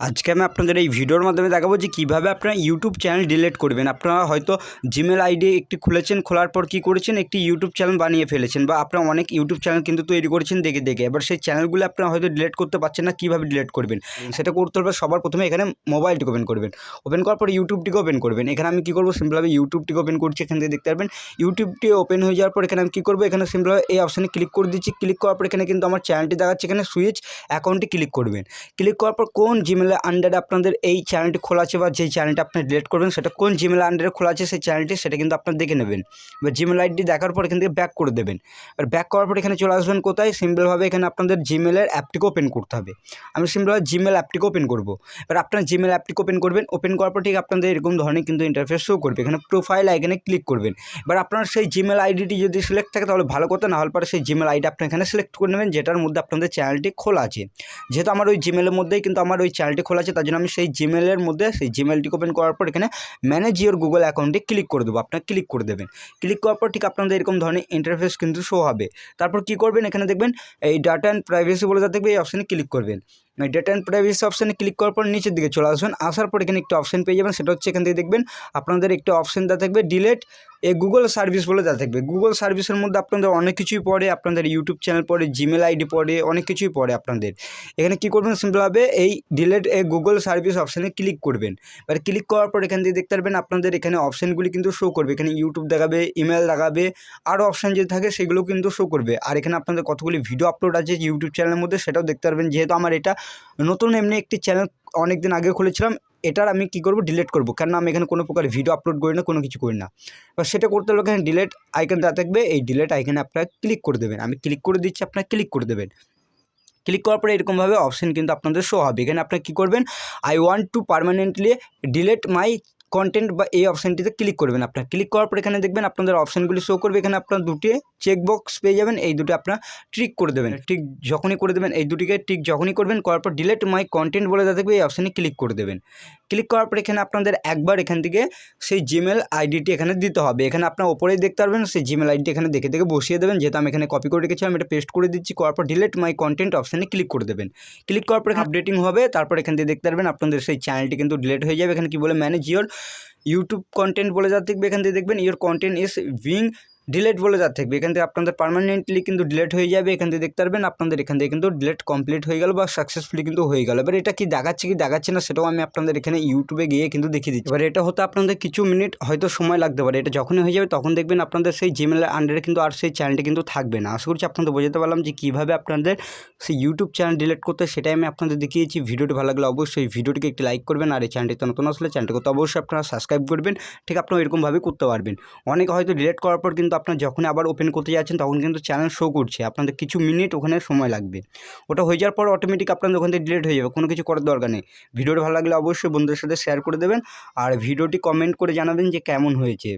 আজকে আমি আপনাদের এই ভিডিওর মাধ্যমে দেখাবো যে কীভাবে আপনারা ইউটিউব চ্যানেল ডিলিট করবেন। আপনারা হয়তো জিমেল আইডি একটি খুলেছেন খোলার পর কী করেছেন? একটি ইউটিউব চ্যানেল বানিয়ে ফেলেছেন বা আপনারা অনেক ইউটিউব চ্যানেল কিন্তু তৈরি করেছেন দেখে দেখে। এবার সেই চ্যানেলগুলো আপনারা হয়তো ডিলিট করতে পারছেন না কীভাবে ডিলিট করবেন? সেটা করতে হবে সবার প্রথমে এখানে মোবাইলটিকে ওপেন করবেন। ওপেন করার পর ইউটিউবটিকে ওপেন করবেন। এখানে আমি কী করব? সিম্পলভাবে ইউটিউবটিকে ওপেন করছি এখান থেকে দেখতে পারবেন। ইউটিউবটি ওপেন হয়ে যাওয়ার পর এখানে আমি কী করব? এখানে সিম্পলভাবে এই অপশানে ক্লিক করে দিচ্ছি। ক্লিক করার পর এখানে কিন্তু আমার চ্যানেলটি দেখাচ্ছে। এখানে সুইচ অ্যাকাউন্টে ক্লিক করবেন। ক্লিক করার পর কোন জিমেলের আন্ডারে আপনাদের এই চ্যানেলটি খোলা আছে বা যেই চ্যানেলটা আপনি ডিলিট করবেন, সেটা কোন জিমেল আন্ডারে খোলা আছে সেই চ্যানেলটি সেটা কিন্তু আপনার দেখে নেবেন। এবার জিমেল আইডি দেখার পর এখান থেকে ব্যাক করে দেবেন। আর ব্যাক করার পর এখানে চলে আসবেন কোথায়? সিম্পলভাবে এখানে আপনাদের জিমেলের অ্যাপটিকে ওপেন করতে হবে। আমি সিম্পলভাবে জিমেল অ্যাপটিকে ওপেন করব। এবার আপনার জিমেল অ্যাপটিকে ওপেন করবেন ওপেন করার পর ঠিক আপনাদের এরকম ধরনের কিন্তু ইন্টারফেস শো করবে। এখানে প্রোফাইল আইকনে ক্লিক করবেন। এবার আপনার সেই জিমেল আইডিটি যদি সিলেক্ট থাকে তাহলে ভালো কথা, না হলে পরে সেই জিমেল আইডি আপনি এখানে সিলেক্ট করে নেবেন, যেটার মধ্যে আপনাদের চ্যানেলটি খোলা আছে। যেহেতু আমার ওই জিমেলের মধ্যেই কিন্তু আমার ওই চ্যানেলটি খোলা আছে, তার জন্য আমি সেই জিমেলের মধ্যে সেই জিমেলটি ওপেন করার পর এখানে ম্যানেজ ইওর গুগল অ্যাকাউন্টে ক্লিক করে দেবো। আপনার ক্লিক করে দেবেন। ক্লিক করার পর ঠিক আপনাদের এরকম ধরনের ইন্টারফেস কিন্তু শো হবে। তারপর কি করবেন? এখানে দেখবেন এই ডাটা অ্যান্ড প্রাইভেসি বলে যা দেখবে এই অপশানে ক্লিক করবেন। ডেটা অ্যান্ড প্রাইভেসি অপশানে ক্লিক করার পর নিচের দিকে চলে আসবেন। আসার পর এখানে একটা অপশান পেয়ে যাবেন। সেটা হচ্ছে এখান থেকে দেখবেন আপনাদের একটা অপশান দেওয়া থাকবে ডিলেট এ গুগল সার্ভিস বলে দেওয়া থাকবে। গুগল সার্ভিসের মধ্যে আপনাদের অনেক কিছুই পড়ে, আপনাদের ইউটিউব চ্যানেল পড়ে জিমেল আইডি পড়ে, অনেক কিছুই পড়ে আপনাদের। এখানে কী করবেন সিম্পলভাবে এই ডিলেট এ গুগল সার্ভিস অপশানে ক্লিক করবেন। এবার ক্লিক করার পর এখান থেকে দেখতে পারবেন আপনাদের এখানে অপশানগুলি কিন্তু শো করবে। এখানে ইউটিউব দেখাবে ইমেল দেখাবে আরও অপশান যদি থাকে সেগুলো কিন্তু শো করবে। আর এখানে আপনাদের কতগুলি ভিডিও আপলোড আছে ইউটিউব চ্যানেলের মধ্যে সেটাও দেখতে পারবেন। যেহেতু আমার এটা নতুন এমনি একটি চ্যানেল অনেক দিন আগে খুলেছিলাম এটার আমি কি করব? ডিলেট করব। কেন আমি এখানে কোনো প্রকার ভিডিও আপলোড করি না, কোনো কিছু করি না। এবার সেটা করতে হলে এখানে ডিলেট আইকন দেওয়া থাকবে। এই ডিলেট আইকনে আপনারা ক্লিক করে দেবেন। আমি ক্লিক করে দিচ্ছি, আপনারা ক্লিক করে দেবেন। ক্লিক করার পরে এরকমভাবে অপশান কিন্তু আপনাদের শো হবে। এখানে আপনারা কী করবেন? I want to permanently delete my content বা এই অপশানটিতে ক্লিক করবেন আপনার। ক্লিক করার পর এখানে দেখবেন আপনাদের অপশানগুলি শো করবে। এখানে আপনার দুটি চেকবক্স পেয়ে যাবেন এই দুটো আপনার ট্রিক করে দেবেন। ঠিক যখনই করে দেবেন এই দুটিকে ঠিক যখনই করবেন করার পর ডিলেট মাই কন্টেন্ট বলে দেওয়া এই অপশানে ক্লিক করে দেবেন। ক্লিক করার পর এখানে আপনাদের একবার এখান থেকে সেই জিমেল আইডিটি এখানে দিতে হবে। এখানে আপনার ওপরেই দেখতে পারবেন সেই জিমেল আইডি এখানে দেখে দেখে বসিয়ে দেবেন যেহেতু আমি এখানে কপি করে রেখেছিলাম এটা পেস্ট করে দিচ্ছি করার পর ডিলেট মাই কন্টেন্ট অপশানে ক্লিক করে দেবেন। ক্লিক করার পর এখানে আপডেটিং হবে তারপর এখান থেকে দেখতে পারবেন আপনাদের সেই চ্যানেলটি কিন্তু ডিলেট হয়ে যাবে। এখানে কি বলে ম্যানেজ ইওর ইউটিউব কন্টেন্ট বলে যা দেখবে এখান থেকে দেখবেন your content is being delete বলে যা থাকবে এখান থেকে আপনাদের পারমানেন্টলি কিন্তু ডিলেট হয়ে যাবে, এখান থেকে দেখতে পারবেন আপনাদের এখান থেকে কিন্তু ডিলেট কমপ্লিট হয়ে গেল বা সাকসেসফুলি কিন্তু হয়ে গেল। এবার এটা কি দেখাচ্ছে কি দেখাচ্ছে না সেটাও আমি আপনাদের এখানে ইউটিউবে গিয়ে কিন্তু দেখিয়ে দিচ্ছি। এবার এটা হতে আপনাদের কিছু মিনিট হয়তো সময় লাগতে পারে। এটা যখনই হয়ে যাবে তখন দেখবেন আপনাদের সেই জিমেলের আন্ডারে কিন্তু আর সেই চ্যানেলটি কিন্তু থাকবে না। আশা করছি আপনাদের বোঝাতে পারলাম যে কীভাবে আপনাদের সেই ইউটিউব চ্যানেল ডিলেট করতে সেটাই আমি আপনাদের দেখিয়েছি। ভিডিওটি ভালো লাগলে অবশ্যই ভিডিওটিকে একটি লাইক করবেন আর এই চ্যানেলটিতে নতুন আসলে চ্যানেলটিকে তো অবশ্যই আপনারা সাবস্ক্রাইব করবেন। ঠিক আপনারা এরকমভাবে করতে পারবেন। অনেকে হয়তো ডিলেট করার পর কিন্তু আপনার যখন আবার ওপেন করতে যাচ্ছেন, তখন কিন্তু চ্যানেল শো করছে। আপনাদের কিছু মিনিট ওখানে সময় লাগবে। ওটা হয়ে যাওয়ার পর অটোমেটিক আপনাদের ওখান থেকে ডিলিট হয়ে যাবে। কোনো কিছু করার দরকার নেই। ভিডিওটা ভালো লাগলে অবশ্যই বন্ধুদের সাথে শেয়ার করে দেবেন। আর ভিডিওটি কমেন্ট করে জানাবেন যে কেমন হয়েছে।